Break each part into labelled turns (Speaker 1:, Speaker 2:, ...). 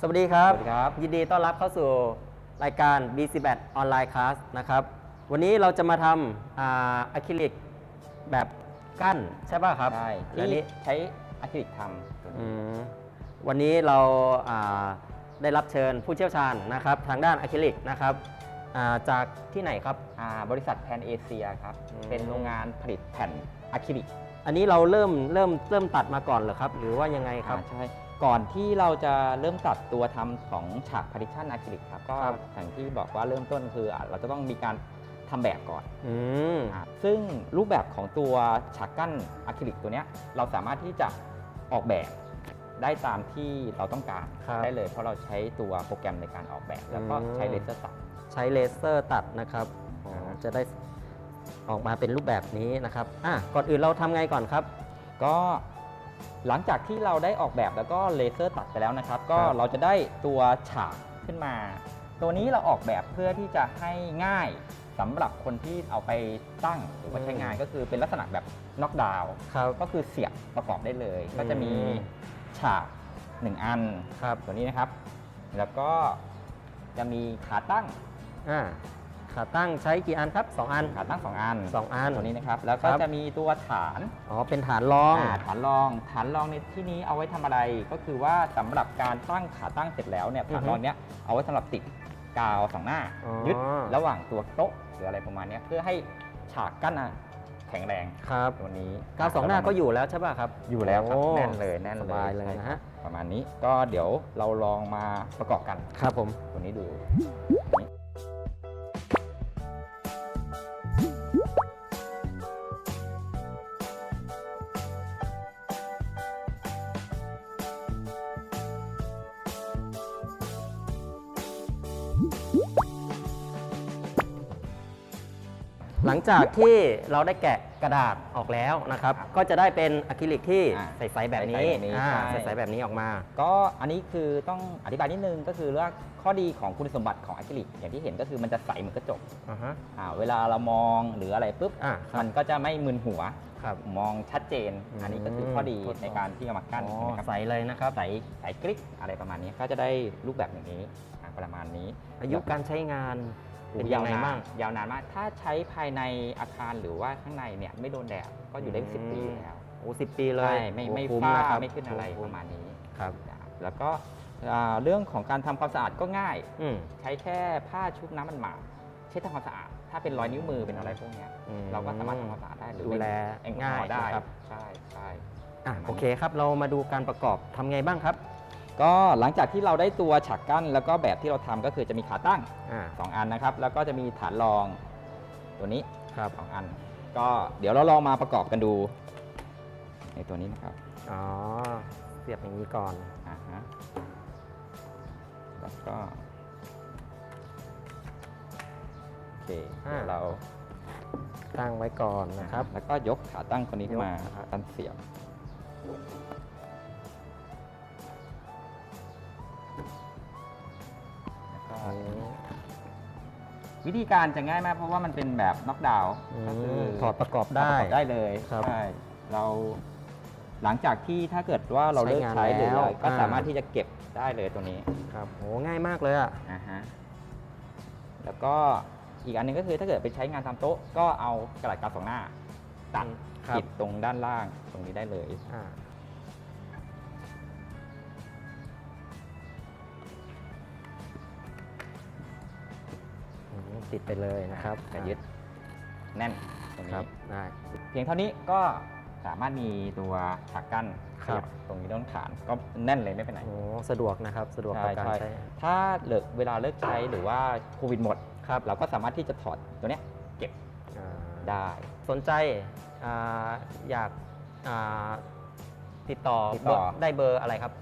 Speaker 1: สวัสดีครับ
Speaker 2: สวัสดีครับ
Speaker 1: ยินดีต้อนรับเข้าสู่รายการ BC8 ออนไลน์คลาสนะครับ วันนี้เราจะมาทำอ่าอะคริลิกแบบกั้นใช่ป่ะครับ
Speaker 2: ใช่
Speaker 1: และ
Speaker 2: ที่
Speaker 1: นี้
Speaker 2: ใช้อะคริลิกทำตัว
Speaker 1: อื
Speaker 2: นี้
Speaker 1: มวันนี้เราอ่าได้รับเชิญผู้เชี่ยวชาญนะครับทางด้านอะคริลิกนะครับอ่าจากที่ไหนครับ
Speaker 2: อ่าบริษัทแพนเอเชียครับ
Speaker 1: อืม
Speaker 2: เป็นโรงงานผลิตแผ่นอะคริลิก
Speaker 1: อันนี้เราเริ่มเริ่มเริ่มตัดมาก่อนเหรอครับ หรือว่ายังไงครับ
Speaker 2: อ่าใช่ ก่อนที่เราจะเริ่มตัดตัวทำของฉากพาริชันอะคริลิกครับก็
Speaker 1: ครับ
Speaker 2: อย่างที่บอกว่าเริ่มต้นคืออะเราจะต้องมีการทำแบบก่อน
Speaker 1: อืม
Speaker 2: อะซึ่งรูปแบบของตัวฉากกั้นอะคริลิกตัวเนี้ยเราสามารถที่จะออกแบบได้ตามที่เราต้องการ
Speaker 1: ครับ
Speaker 2: ได้เลย เพราะเราใช้ตัวโปรแกรมในการออกแบบ แล้วก็
Speaker 1: อืม
Speaker 2: ใช้เลเซอร์ตัด
Speaker 1: ใช้เลเซอร์ตัดนะครับอ๋อจะได้ออกมาเป็นรูปแบบนี้นะครับอะก่อนอื่นเราทำไงก่อนครับ
Speaker 2: ก็ หลังจากที่เราได้ออกแบบแล้วก็เลเซอร์ตัดไปแล้วนะครับ ก็
Speaker 1: ครับ
Speaker 2: เราจะได้ตัวฉากขึ้นมา ตัวนี้เราออกแบบเพื่อที่จะให้ง่ายสำหรับคนที่เอาไปตั้งหรือว่าใช้งานก็คือเป็นลักษณะแบบน็อกดาวน์
Speaker 1: ครับ
Speaker 2: ก็คือเสียบประกอบได้เลย
Speaker 1: อืม
Speaker 2: ก็จะมีฉากหนึ่งอัน
Speaker 1: ครับ
Speaker 2: ตัวนี้นะครับ แล้วก็จะมีขาตั้ง
Speaker 1: อ่า ขาตั้งใช้กี่อันครับ 2 อัน
Speaker 2: ขาตั้งสองอัน
Speaker 1: สองอัน
Speaker 2: ตัวนี้นะครับ แล้วก็
Speaker 1: ครับ
Speaker 2: จะมีตัวฐาน
Speaker 1: อ๋อ เป็นฐานรอง
Speaker 2: อ่าฐานรอง ฐานรองในที่นี้เอาไว้ทำอะไร ก็คือว่าสำหรับการตั้งขาตั้งเสร็จแล้วเนี่ย
Speaker 1: อือฮึ
Speaker 2: ฐานรองเนี้ยเอาไว้สำหรับติดกาวสองหน้า
Speaker 1: อ๋อ
Speaker 2: ยึดระหว่างตัวโต๊ะหรืออะไรประมาณเนี้ยเพื่อให้ฉากกั้นอะแข็งแรง
Speaker 1: ครับ
Speaker 2: ตัวนี้
Speaker 1: กาวสองหน้าก็อยู่แล้วใช่ป่ะครับ
Speaker 2: อยู่แล้วครับ
Speaker 1: โอ้
Speaker 2: แน่นเลยแน่นเลย
Speaker 1: สบายเลย
Speaker 2: ใช่
Speaker 1: นะ
Speaker 2: ครั
Speaker 1: ฮะ
Speaker 2: บประมาณนี้ก็เดี๋ยวเราลองมาประกอบกัน
Speaker 1: ครับผม
Speaker 2: ตัวนี้ดู
Speaker 1: หลังจากที่เราได้แกะกระดาษออกแล้วนะครับ ก็จะได้เป็นอะคริลิกที่
Speaker 2: อ่า
Speaker 1: ใสๆแบบนี้
Speaker 2: ใสๆแบบนี้
Speaker 1: อ่า
Speaker 2: ใช่
Speaker 1: ใสๆแบบนี้ออกมา
Speaker 2: ก็อันนี้คือต้องอธิบายนิดนึงก็คือเรื่องข้อดีของคุณสมบัติของอะคริลิกอย่างที่เห็นก็คือมันจะใสเหมือนกระจก
Speaker 1: อ่าฮะ
Speaker 2: อ่าเวลาเรามองหรืออะไรปุ๊บ
Speaker 1: อ่าครับ
Speaker 2: มันก็จะไม่มึนหัว
Speaker 1: ครับ
Speaker 2: มองชัดเจน
Speaker 1: อืม
Speaker 2: อันนี้ก็คือข้อดี
Speaker 1: ทดสอบ
Speaker 2: ในการที่เอามากั้น
Speaker 1: อ๋อ
Speaker 2: ใช่ไหมครับ
Speaker 1: ใสเลยนะครับ
Speaker 2: ใสใสกริกอะไรประมาณนี้ก็จะได้รูปแบบอย่างนี้อ่า ประมาณนี้
Speaker 1: อายุการใช้งานเป็นยังไงบ้าง
Speaker 2: ยาวนานมาก ถ้าใช้ภายในอาคารหรือว่าข้างในเนี่ยไม่โดนแดดก็อยู่ได้สิบปีอยู่แล้ว
Speaker 1: โอ้สิบปีเลย
Speaker 2: ใช่ไม่ไม่
Speaker 1: โอ้คุ้
Speaker 2: ฝ้า
Speaker 1: นะครับ
Speaker 2: ไม่ขึ้นอะไร
Speaker 1: คุ้
Speaker 2: ประมาณนี้
Speaker 1: ครับ
Speaker 2: แล้วก็อ่าเรื่องของการทำความสะอาดก็ง่าย
Speaker 1: อืม
Speaker 2: ใช้แค่ผ้าชุบน้ำมันหมาดเช็ดทำความสะอาด ถ้าเป็นรอยนิ้วมือเป็นอะไรพวกเนี้ย
Speaker 1: อืม
Speaker 2: เราก็สามารถทำความสะอาดได้หรือ
Speaker 1: ดูแล
Speaker 2: แอลกอฮอ
Speaker 1: ง่าย
Speaker 2: ล์ได้
Speaker 1: นะครับ
Speaker 2: ใช่ใช่
Speaker 1: อะ
Speaker 2: ประมาณนี้
Speaker 1: โอเคครับเรามาดูการประกอบทำไงบ้างครับ
Speaker 2: ก็หลังจากที่เราได้ตัวฉากกั้น แล้วก็แบบที่เราทำก็คือจะมีขาตั้ง
Speaker 1: อ่า
Speaker 2: 2 อันนะครับ แล้วก็จะมีฐานรองตัวนี้
Speaker 1: ครับ
Speaker 2: สองอัน ก็เดี๋ยวเราลองมาประกอบกันดู ในตัวนี้นะครับ
Speaker 1: อ๋อ เสียบอย่างนี้ก่อน
Speaker 2: อ่าฮะแล้วก็โอเค
Speaker 1: อ่า
Speaker 2: เดี๋ยวเรา
Speaker 1: ตั้งไว้ก่อนนะครับ
Speaker 2: แล้วก็ยกขาตั้งคนนี้ขึ้นมาย
Speaker 1: กครับ
Speaker 2: ตั้งเสียบ วก็
Speaker 1: อันนี้
Speaker 2: วิธีการจะง่ายมากเพราะว่ามันเป็นแบบน็อกดาวน์
Speaker 1: อืม
Speaker 2: ก็คือ
Speaker 1: ถอดประกอบได้
Speaker 2: ถประกอบได้เลย
Speaker 1: ครับ
Speaker 2: ใช่เราหลังจากที่ถ้าเกิดว่าเราเลิก
Speaker 1: ใช้
Speaker 2: ใช้
Speaker 1: งาน
Speaker 2: หรืออะไร
Speaker 1: แล้ว
Speaker 2: ก็
Speaker 1: อ่า
Speaker 2: สามารถที่จะเก็บได้เลยตัวนี้
Speaker 1: ครับโหง่ายมากเลยอะ
Speaker 2: อ่าฮะแล้วก็อีกอันหนึงก็คือถ้าเกิดไปใช้งานทำโต๊ะ ก็เอากระดาษกาวสองหน้าตัด
Speaker 1: ครับ
Speaker 2: ปิดตรงด้านล่างตรงนี้ได้เลย
Speaker 1: อ่าอืมติดไปเลยนะครับ
Speaker 2: จะยึดแน่นตรง
Speaker 1: ครั
Speaker 2: นี้
Speaker 1: บได้
Speaker 2: เพียงเท่านี้ก็สามารถมีตัวฉากกั้น
Speaker 1: ครับ
Speaker 2: ขยัตรงนี้ต้นฐานก็แน่นเลยไม่เป็นไร
Speaker 1: โอ้สะดวกนะครับสะดวกต่อการ
Speaker 2: ใช่
Speaker 1: ใช้
Speaker 2: ถ้าเลิกเวลาเลิกใช้หรือว่าโควิดหมด
Speaker 1: ครับ
Speaker 2: เราก็สามารถที่จะถอดตัวเนี้ยเก็บ
Speaker 1: อ่า
Speaker 2: ได้
Speaker 1: สนใจอาอยากอ่าติดต่อ
Speaker 2: ติดต่อ
Speaker 1: เบร์ได้เบอร์อะไรครับ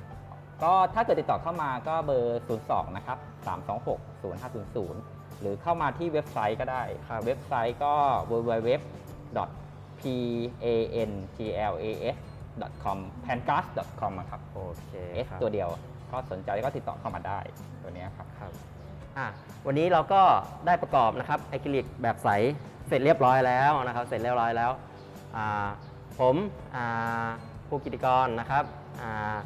Speaker 2: ก็ถ้าเกิดติดต่อเข้ามาก็เบอร์ 02 นะครับ 326 0500 หรือเข้ามาที่เว็บไซต์ก็ได้
Speaker 1: ครับ
Speaker 2: เว็บไซต์ก็ www.panglas.com pancast.com อะครับ
Speaker 1: โอเค
Speaker 2: S
Speaker 1: ครับ
Speaker 2: ตัวเดียวก็สนใจก็ติดต่อเข้ามาได้ตัวเนี้ยครับ
Speaker 1: ครับอะวันนี้เราก็ได้ประกอบนะครับไอคริลิกแบบใสเสร็จเรียบร้อยแล้วนะครับ เสร็จเรียบร้อยแล้วอ่าผมอ่าผู้กิติกรนะครับอ่า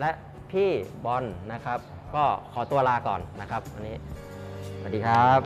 Speaker 1: และพี่บอลนะครับ ก็ขอตัวลาก่อนนะครับวันนี้ สวัสดีครับ